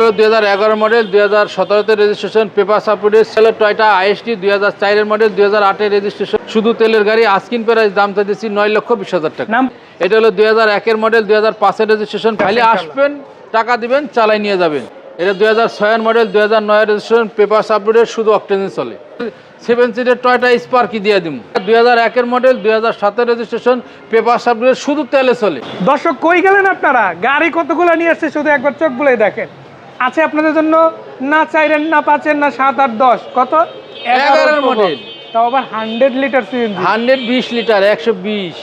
হলো দুই হাজার এগারো মডেল দুই হাজার সতেরোতে রেজিস্ট্রেশন পেপার সাপোর্টের সেলের টয়টা আইএসটি দুই হাজার চারের মডেল দুই হাজার আটের রেজিস্ট্রেশন শুধু তেলের গাড়ি আস্কিন প্রাইস দাম দিচ্ছি নয় লক্ষ বিশ হাজার টাকা নাম এটা হলো দুই হাজার একের মডেল দুই হাজার পাঁচের রেজিস্ট্রেশন খালি আসবেন টাকা দিবেন চালাই নিয়ে যাবেন এটা দুই হাজার ছয়ের মডেল দুই হাজার নয়ের রেজিস্ট্রেশন পেপার সাপোর্টের শুধু অক্টেজে চলে সেভেন সিটের টয়টা স্পার্কি দিয়ে দিব দুই হাজার একের মডেল দুই হাজার সাতের রেজিস্ট্রেশন পেপার সাপোর্টের শুধু তেলে চলে দর্শক কই গেলেন আপনারা গাড়ি কতগুলো নিয়ে আসছে শুধু একবার চোখ বুলাই দেখেন আছে আপনাদের জন্য? না চাইরেন না পাঁচের না সাত আট দশ। কত? এগারোর model। তাও আবার হান্ড্রেড লিটার সিএনজি হান্ড্রেড বিশ লিটার একশো বিশ।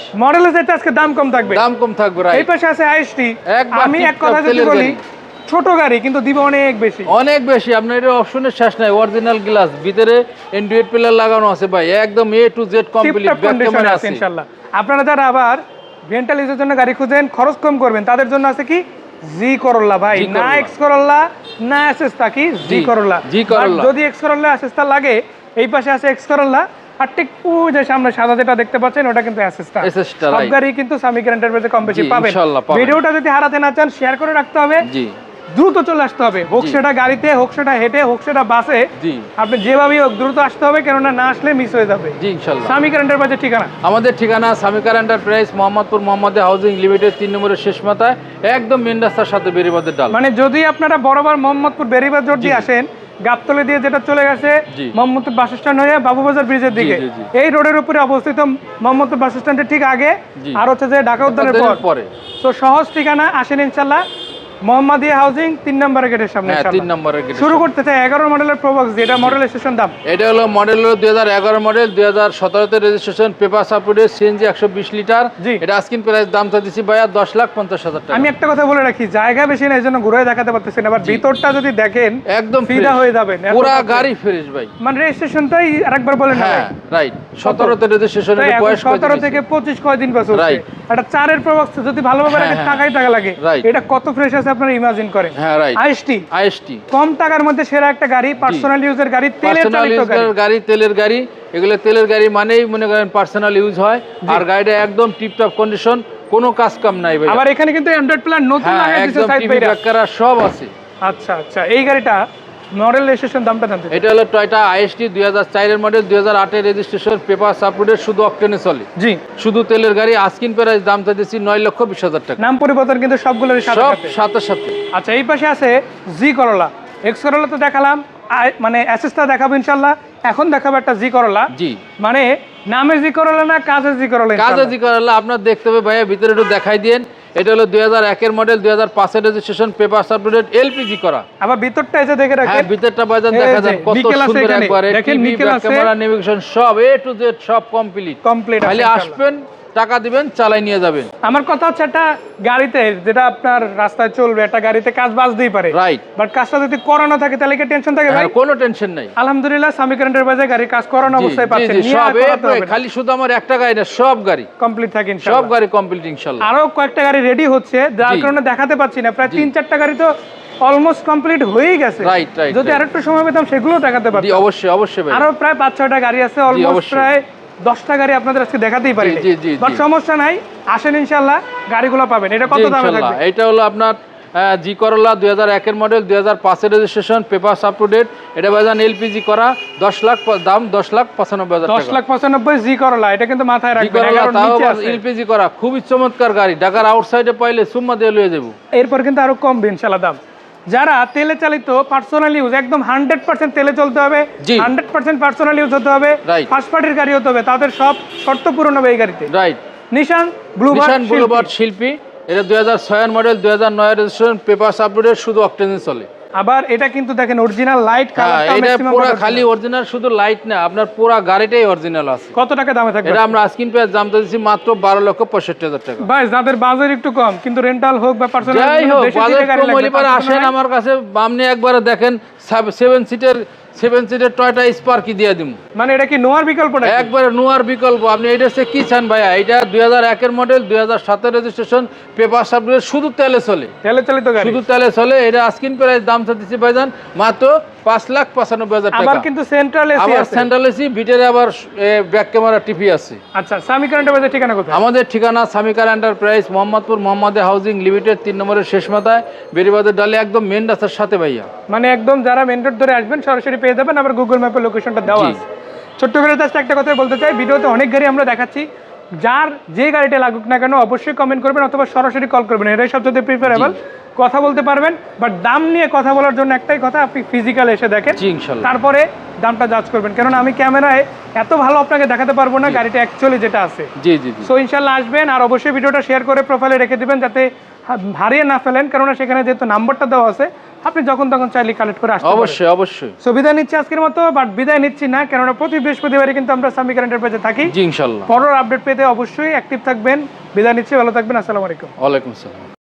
চাইতে আজকে দাম কম থাকবে। দাম কম থাকবে এই পাশে আছে আইএসটি। আমি এক কথা যদি বলি ছোট গাড়ি কিন্তু দিব অনেক বেশি। অনেক বেশি আপনার এটা অপশনের শেষ নাই অরিজিনাল গ্লাস ভিতরে এন্ড্রয়েড প্লেয়ার লাগানো আছে ভাই একদম এ টু জেড কমপ্লিট কন্ডিশনে আছে ইনশাআল্লাহ আপনারা যারা আবার রেন্টাল ইউজের জন্য গাড়ি খুঁজেন খরচ কম করবেন তাদের জন্য আছে কি? জি করল্লা ভাই। না এক্স করল্লা না এসএস কি? জি করল্লা জি করল্লা। যদি এক্স করল্লা এসএসতা লাগে এই পাশে আছে এক্স করল্লা আর ঠিক যে সামনে সাদা যেটা দেখতে পাচ্ছেন ওটা কিন্তু অ্যাসেসটা সব গাড়ি কিন্তু সামি গ্যারান্টার পেজে কম বেশি পাবেন। ভিডিওটা যদি হারাতে না চান শেয়ার করে রাখতে হবে। জি। দ্রুত চলে আসতে হবে। হোক সেটা গাড়িতে হোক সেটা হেঁটে হোক সেটা বাসে আপনি যেভাবেই হোক দ্রুত আসতে হবে কেননা না আসলে মিস হয়ে যাবে। জি ইনশাল্লাহ। সামি গ্যারান্টার পেজের ঠিকানা। আমাদের ঠিকানা সামিকার এন্টারপ্রাইজ মোহাম্মদপুর মোহাম্মদে হাউজিং লিমিটেড তিন নম্বরের শেষ মাথায় একদম মেন রাস্তার সাথে বেরিবাদের ডাল। মানে যদি আপনারা বরাবর মোহাম্মদপুর বেরিবাদ রোড দিয়ে আসেন গাবতলি দিয়ে যেটা চলে গেছে। মোহাম্মদপুর বাস স্ট্যান্ড হয়ে বাবুবাজার ব্রিজের দিকে। এই রোডের উপরে অবস্থিত মোহাম্মদপুর বাস স্ট্যান্ডের ঠিক আগে আর হচ্ছে যে ঢাকা উদ্যানের পর। পরে। তো সহজ ঠিকানা আসেন ইনশাল্লাহ। মোহাম্মদিয়া হাউজিং তিন নম্বর গেটের সামনে হ্যাঁ তিন। নম্বরের গেটে শুরু করতে চাই এগারো মডেলের প্রবক্স যেটা মডেল স্টেশন দাম। এটা হলো মডেল হলো দুই হাজার এগারো মডেল দুই হাজার সতেরোতে রেজিস্ট্রেশন পেপার সাপোর্টের সিএনজি একশো বিশ লিটার। এটা আস্কিন প্রাইস দাম তো দিচ্ছি ভাইয়া দশ লাখ পঞ্চাশ হাজার টাকা। আমি একটা কথা বলে রাখি জায়গা বেশি না এই জন্য ঘুরে দেখাতে পারতেছেন আবার ভিতরটা যদি দেখেন একদম ফিদা হয়ে যাবেন। পুরা গাড়ি ফ্রেশ ভাই। মানে রেজিস্ট্রেশনটাই আরেকবার বলেন হ্যাঁ রাইট সতেরোতে রেজিস্ট্রেশনের বয়স সতেরো থেকে পঁচিশ কয়দিন পাস Right. একটা চারের প্রবক্স যদি ভালোভাবে হ্যাঁ, রাখে হ্যাঁ। টাকাই টাকা লাগে। এটা কত ফ্রেশ আছে আপনারা ইমাজিন করেন? হ্যাঁ রাইট আইএসটি। আইএসটি। কম টাকার মধ্যে সেরা একটা গাড়ি পার্সোনাল ইউজের গাড়ি তেলের চালিত গাড়ি। তেলের গাড়ি এগুলো তেলের গাড়ি মানেই মনে করেন পার্সোনাল ইউজ হয়। আর গাড়িটা একদম টিপটপ কন্ডিশন কোনো কাজ কাম নাই ভাই আবার এখানে কিন্তু অ্যান্ড্রয়েড প্ল্যান নতুন হ্যাঁ লাগাই সাইড সব আছে। আচ্ছা আচ্ছা। এই গাড়িটা মডেল রেজিস্ট্রেশন দামটা জানতে এটা হলো টয়টা আইএসটি দুই হাজার চারের মডেল দুই হাজার আটের রেজিস্ট্রেশন পেপার সাপোর্টের শুধু অকটেনে চলে। জি। শুধু তেলের গাড়ি আস্কিন প্রাইস দাম নয় লক্ষ বিশ হাজার টাকা। নাম পরিবর্তন কিন্তু সবগুলোর সাথে সব সাথে। সাথে আচ্ছা এই পাশে আছে জি করলা এক্স করলা তো দেখালাম। মানে অ্যাসেসটা দেখাবো ইনশাল্লাহ এখন দেখাবো একটা জি করলা জি। মানে নামে জি করলা না কাজে জি করলা কাজে? জি করলে আপনার দেখতে হবে ভাইয়া ভিতরে একটু দেখাই দিন এটা হলো দুই হাজার একের মডেল দুই হাজার পাঁচের রেজিস্ট্রেশন পেপার সার্টিফিকেট এলপিজি করা। আবার ভিতরটা এসে দেখে হ্যাঁ রাখেন ভিতরটা বাজার দেখা যায় কত সুন্দর একবারে টিভি ক্যামেরা নেভিগেশন সব এ টু জেড সব কমপ্লিট কমপ্লিট খালি আসবেন টাকা দিবেন চালাই নিয়ে যাবেন। আমার কথা হচ্ছে একটা গাড়িতে যেটা আপনার রাস্তায় চলবে একটা গাড়িতে কাজ বাজতেই পারে। রাইট বাট কাজটা যদি করানো থাকে তাহলে কি টেনশন থাকে ভাই? কোনো টেনশন নাই। আলহামদুলিল্লাহ স্বামী কারেন্টের বাজে গাড়ির কাজ করানো অবস্থায় পাচ্ছেন। খালি শুধু আমার একটা গাড়ি না সব গাড়ি। কমপ্লিট থাকে সব গাড়ি কমপ্লিট ইনশাল্লাহ আরও কয়েকটা গাড়ি রেডি হচ্ছে যার কারণে দেখাতে পাচ্ছি না। প্রায় তিন চারটা গাড়ি তো অলমোস্ট কমপ্লিট হয়েই গেছে। রাইট right, যদি আরেকটু সময় পেতাম সেগুলো দেখাতে জি অবশ্যই অবশ্যই ভাই। আরও প্রায় পাঁচ ছয়টা গাড়ি আছে অলমোস্ট। প্রায় দশটা গাড়ি আপনাদের আজকে দেখাতেই পারি বাট সমস্যা নাই আসেন ইনশাল্লাহ গাড়িগুলো পাবেন। এটা কত দামে থাকবে? এটা হলো আপনার জি করলা দুই হাজার একের মডেল দুই হাজার পাঁচের registration paper up to date এটা বাজান এলপিজি করা দশ লাখ দাম দশ লাখ পঁচানব্বই হাজার দশ লাখ পঁচানব্বই জি করলা এটা কিন্তু মাথায় রাখবেন। এলপিজি করা খুবই চমৎকার গাড়ি। ঢাকার আউটসাইডে পাইলে সুম্মা দিয়ে লয়ে যাব। এরপর কিন্তু আরও কমবে ইনশাল্লাহ দাম। যারা তেলে চালিত পার্সোনাল ইউজ একদম হান্ড্রেড পার্সেন্ট তেলে চলতে হবে। হান্ড্রেড পার্সেন্ট পার্সোনাল ইউজ হতে হবে ফার্স্ট পার্টির গাড়ি হতে হবে তাদের সব শর্ত পূরণ হবে এই গাড়িতে। রাইট নিশান ব্লু নিশান বুলোবার্ড শিল্পী এটা দুই হাজার ছয়ের মডেল দুই হাজার নয় রেজিস্ট্রেশন পেপার আপডেট শুধু অক্টেজে চলে। আবার এটা কিন্তু দেখেন অরিজিনাল লাইট কালারটা এটা পুরো খালি অরিজিনাল শুধু লাইট না আপনার পুরো গাড়িটাই অরিজিনাল আছে। কত টাকা দামে থাকবে? এটা আমরা আস্কিন পেয়ে দাম তো দিচ্ছি মাত্র বারো লক্ষ পঁয়ষট্টি হাজার টাকা। ভাই যাদের বাজার একটু কম কিন্তু রেন্টাল হোক বা পার্সোনাল যাই হোক বাজার কম হলে পরে আসেন আমার কাছে বামনে একবার দেখেন 7 সিটের সেভেন সিটের টয়টা স্পার্কি দিয়ে দিব মানে এটা কি নোয়ার বিকল্প না একবারে নোয়ার বিকল্প। আপনি এটা হচ্ছে কি চান ভাইয়া। এটা দুই হাজার একের মডেল দুই হাজার সাতের রেজিস্ট্রেশন পেপার সাবজেক্ট শুধু তেলে চলে। তেলে চালিত গাড়ি। শুধু তেলে চলে। এটা আস্কিন প্রাইস দাম চাচ্ছি ভাইজান মাত্র পাঁচ লাখ পঁচানব্বই হাজার টাকা। কিন্তু সেন্ট্রাল এসি আবার সেন্ট্রাল এসি বিটের আবার ব্যাক ক্যামেরা টিভি আছে। আচ্ছা সামি কারেন্টের বাজার ঠিকানা কোথায়? আমাদের ঠিকানা সামিকার এন্টারপ্রাইজ মোহাম্মদপুর মোহাম্মদে হাউজিং লিমিটেড তিন নম্বরের শেষ মাথায়। বেরিবাদের ডালে একদম মেন রাস্তার সাথে ভাইয়া। মানে একদম যারা মেন রোড ধরে আসবেন সরাসরি পেয়ে যাবেন আবার গুগল ম্যাপে লোকেশনটা দেওয়া আছে। ছোট্ট করে জাস্ট একটা কথা বলতে চাই ভিডিওতে অনেক গাড়ি আমরা দেখাচ্ছি। যার যে গাড়িটা লাগুক না কেন অবশ্যই কমেন্ট করবেন অথবা সরাসরি কল করবেন। এটাই সবচেয়ে প্রিফারেবল কথা বলতে পারবেন বাট দাম নিয়ে কথা বলার জন্য একটাই কথা আপনি ফিজিক্যাল এসে দেখেন। তারপরে দামটা জাজ করবেন। কেননা আমি ক্যামেরায় এত ভালো আপনাকে দেখাতে পারব না গাড়িটা অ্যাকচুয়ালি যেটা আছে। জি জি সো ইনশাল্লাহ আসবেন আর অবশ্যই ভিডিওটা শেয়ার করে প্রোফাইলে রেখে দিবেন যাতে হারিয়ে না ফেলেন। কেননা সেখানে যেহেতু নাম্বারটা দেওয়া আছে আপনি যখন তখন চাইলে কালেক্ট করে আসতে অবশ্যই অবশ্যই। সো বিদায় নিচ্ছি আজকের মতো বাট বিদায় নিচ্ছি না কেননা প্রতি বৃহস্পতিবারই কিন্তু আমরা সামি কারেন্টের পেজে থাকি। জি ইনশাল্লাহ। পরের আপডেট পেতে অবশ্যই অ্যাক্টিভ থাকবেন। বিদায় নিচ্ছি ভালো থাকবেন আসসালামু আলাইকুম। ওয়ালাইকুম আসসালাম।